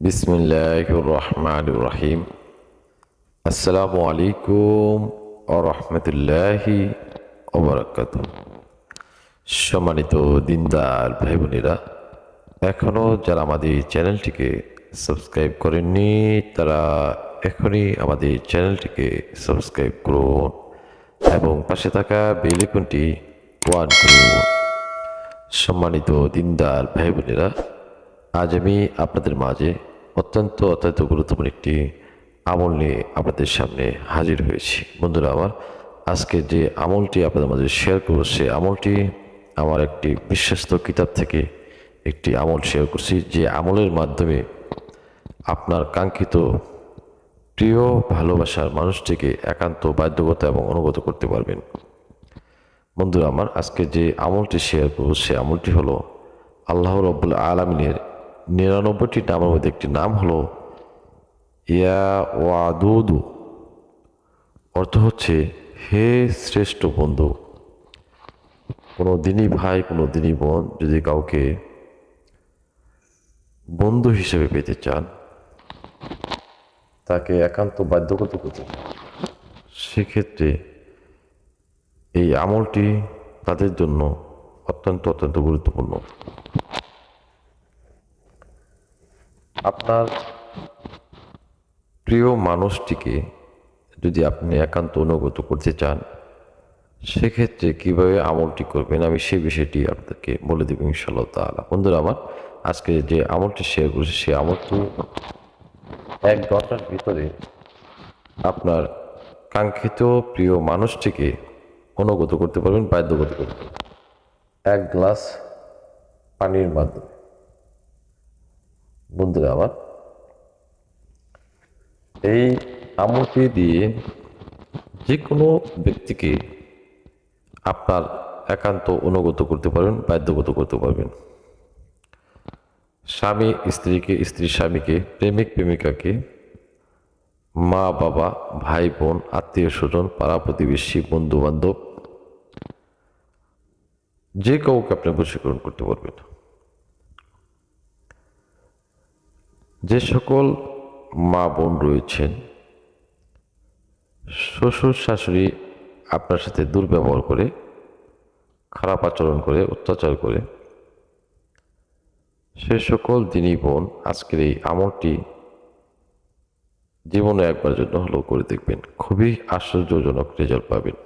বিসমিল্লাহির রহমানির রহিম আসসালামু আলাইকুম ও রহমতুল্লাহি ওবরাকাত সম্মানিত দিনদার ভাই বোনেরা এখনও যারা আমাদের চ্যানেলটিকে সাবস্ক্রাইব করেননি, তারা এখনই আমাদের চ্যানেলটিকে সাবস্ক্রাইব করুন এবং পাশে থাকা বেল আইকনটি ওয়ান করুন। সম্মানিত দিনদার ভাই বোনেরা আজ আমি আপনাদের মাঝে অত্যন্ত অত্যন্ত গুরুত্বপূর্ণ একটি আমল নিয়ে আপনাদের সামনে হাজির হয়েছি। বন্ধুরা, আমার আজকে যে আমলটি আপনাদের মাঝে শেয়ার করব, সে আমলটি আমার একটি বিশ্বস্ত কিতাব থেকে একটি আমল শেয়ার করছি, যে আমলের মাধ্যমে আপনার কাঙ্ক্ষিত প্রিয় ভালোবাসার মানুষটিকে একান্ত বাধ্যগত এবং অনুগত করতে পারবেন। বন্ধুরা, আমার আজকে যে আমলটি শেয়ার করব, সে আমলটি হলো আল্লাহ রব্বুল আলমিনের নিরানব্বইটি নামের মধ্যে একটি নাম হলো ইয়া ওয়াদুদু। অর্থ হচ্ছে, হে শ্রেষ্ঠ বন্ধু, কোনো দিনই ভাই, কোনো দিনই বোন যদি কাউকে বন্ধু হিসেবে পেতে চান, তাকে একান্ত বাধ্যগত করতে সেক্ষেত্রে এই আমলটি তাদের জন্য অত্যন্ত অত্যন্ত গুরুত্বপূর্ণ। আপনার প্রিয় মানুষটিকে যদি আপনি একান্ত অনুগত করতে চান, সেক্ষেত্রে কীভাবে আমলটি করবেন আমি সেই বিষয়টি আপনাকে বলে দেবো ইনশাল্লাহ তালা বন্ধুরা আমার, আজকে যে আমলটি শেয়ার করেছি, সেই আমলটি এক ঘণ্টার ভিতরে আপনার কাঙ্ক্ষিত প্রিয় মানুষটিকে অনুগত করতে পারবেন, বাধ্যগত করতে এক গ্লাস পানির মাধ্যমে। বন্ধুরা আমার, এই আমলটি দিয়ে যে কোনো ব্যক্তিকে আপনার একান্ত অনুগত করতে পারবেন, বাধ্যগত করতে পারবেন। স্বামী স্ত্রীকে, স্ত্রী স্বামীকে, প্রেমিক প্রেমিকাকে, মা, বাবা, ভাই, বোন, আত্মীয় স্বজন, পাড়া প্রতিবেশী বন্ধু বান্ধব যে কাউকে আপনি বশীকরণ করতে পারবেন। যে সকল মা বোন রয়েছেন, শ্বশুর শাশুড়ি আপনার সাথে দুর্ব্যবহার করে, খারাপ আচরণ করে, অত্যাচার করে, সে সকল দিনই বোন আজকের এই আমলটি জীবনে একবার জন্য হলেও করে দেখবেন। খুবই আশ্চর্যজনক রেজাল্ট পাবেন।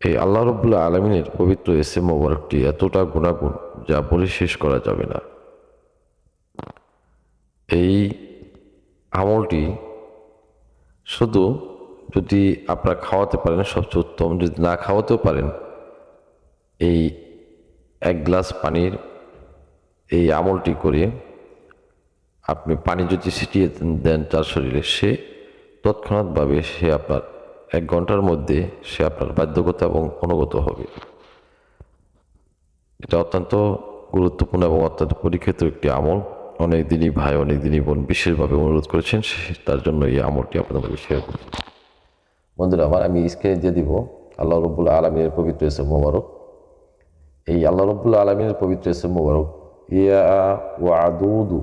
এই আল্লাহ রবুল্লাহ আলমিনের পবিত্র এসে মোবারকটি এতটা গুণাগুণ যা বলে শেষ করা যাবে না। এই আমলটি শুধু যদি আপনারা খাওয়াতে পারেন, সবচেয়ে উত্তম। যদি না খাওয়াতেও পারেন, এই এক গ্লাস পানির এই আমলটি করে আপনি পানি যদি ছিটিয়ে দেন তার শরীরে, সে তৎক্ষণাৎভাবে সে আপনার এক ঘণ্টার মধ্যে সে আপনার বাধ্যগত এবং অনুগত হবে। এটা অত্যন্ত গুরুত্বপূর্ণ এবং অত্যন্ত পরীক্ষিত একটি আমল। অনেক দিনই ভাই, অনেক দিনই বোন বিশেষভাবে অনুরোধ করেছেন তার জন্য এই আমলটি আপনাদের শেয়ার করছি বন্ধুরা, আমার আমি স্ক্রিনে দিয়ে দিব, আল্লাহ রব্বুল আলমীর পবিত্র এসে মোবারক। এই আল্লাহ রব্বুল্লা আলমিনের পবিত্র এসে মোবারক, ইয়া ওয়াদুদু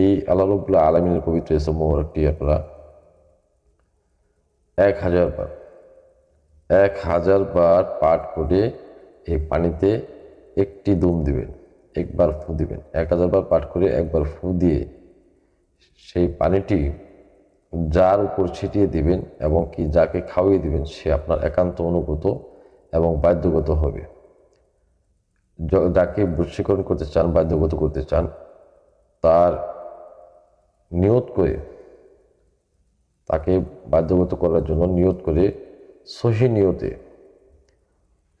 এই আল্লাহ রব্বুল্লা আলমিনের পবিত্র এসে মোবারকটি আপনারা এক হাজার বার, এক হাজার বার পাঠ করে এই পানিতে একটি দুম দিবেন। একবার ফু দিবেন। এক হাজার বার পাঠ করে একবার ফু দিয়ে সেই পানিটি যার উপর ছিটিয়ে দিবেন এবং কি যাকে খাওয়িয়ে দিবেন সে আপনার একান্ত অনুগত এবং বাধ্যগত হবে। যাকে বশীকরণ করতে চান, বাধ্যগত করতে চান, তার নিয়ত করে তাকে বাধ্যগত করার জন্য নিয়ত করে সহি নিয়তে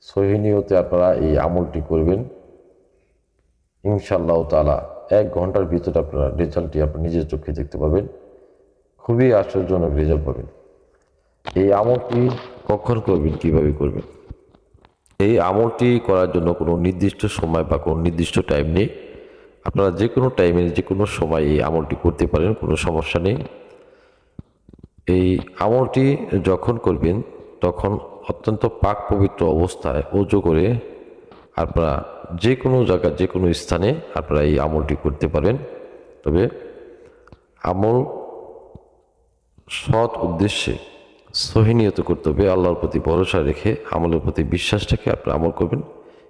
সহি নিয়তে আপনারা এই আমলটি করবেন। ইনশাল্লাহ তালা এক ঘণ্টার ভিতরে আপনারা রেজাল্টটি আপনার নিজের চোখে দেখতে পাবেন। খুবই আশ্চর্যজনক রেজাল্ট পাবেন। এই আমলটি কখন করবেন, কীভাবে করবেন? এই আমলটি করার জন্য কোনো নির্দিষ্ট সময় বা কোনো নির্দিষ্ট টাইম নেই। আপনারা যে কোনো টাইমে যে কোনো সময় এই আমলটি করতে পারেন, কোনো সমস্যা নেই। এই আমলটি যখন করবেন, তখন অত্যন্ত পাক পবিত্র অবস্থায় উজু করে আপনারা যে কোনো জায়গায় যে কোনো স্থানে আপনারা এই আমলটি করতে পারেন। তবে আমল সৎ উদ্দেশ্যে সহিনিয়ত করতে হবে, আল্লাহর প্রতি ভরসা রেখে আমলের প্রতি বিশ্বাস রেখে আপনি আমল করবেন।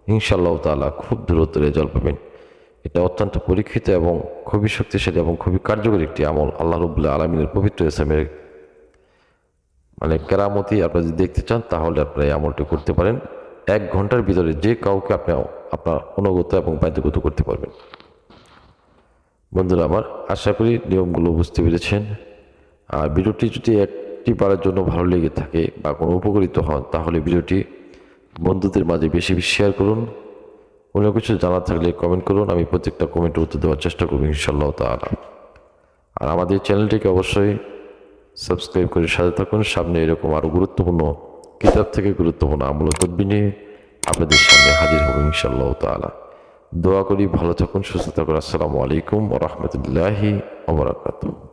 ইনশাআল্লাহ তাআলা খুব দ্রুত রেজাল্ট পাবেন। এটা অত্যন্ত পরীক্ষিত এবং খুবই শক্তিশালী এবং খুবই কার্যকরী একটি আমল। আল্লাহ রবুল্লাহ আলমিনের পবিত্র ইসলামের মানে কেরামতি, আপনারা যদি দেখতে চান, তাহলে আপনারা এই আমলটি করতে পারেন। এক ঘণ্টার ভিতরে যে কাউকে আপনি আপনার অনুগত এবং বাধ্যগত করতে পারবেন। বন্ধুরা, আমার আশা করি নিয়মগুলো বুঝতে পেরেছেন। আর ভিডিওটি যদি একটি বারের জন্য ভালো লেগে থাকে বা কোনো উপকৃত হন, তাহলে ভিডিওটি বন্ধুদের মাঝে বেশি বেশি শেয়ার করুন। কোনো কিছু জানা থাকলে কমেন্ট করুন, আমি প্রত্যেকটা কমেন্টে উত্তর দেওয়ার চেষ্টা করব ইনশাল্লাহ তাআলা। আর আমাদের চ্যানেলটিকে অবশ্যই সাবস্ক্রাইব করে সাথে থাকুন। সামনে এরকম আরও গুরুত্বপূর্ণ কিতাব থেকে গুরুত্বপূর্ণ আমল তদ্বি নিয়ে আপনাদের সামনে হাজির হব ইনশাল্লাহ তালা দোয়া করি ভালো থাকুন, সুস্থ থাকুন। আসসালামু আলাইকুম রহমতুল্লাহি ওবরাকাতুহ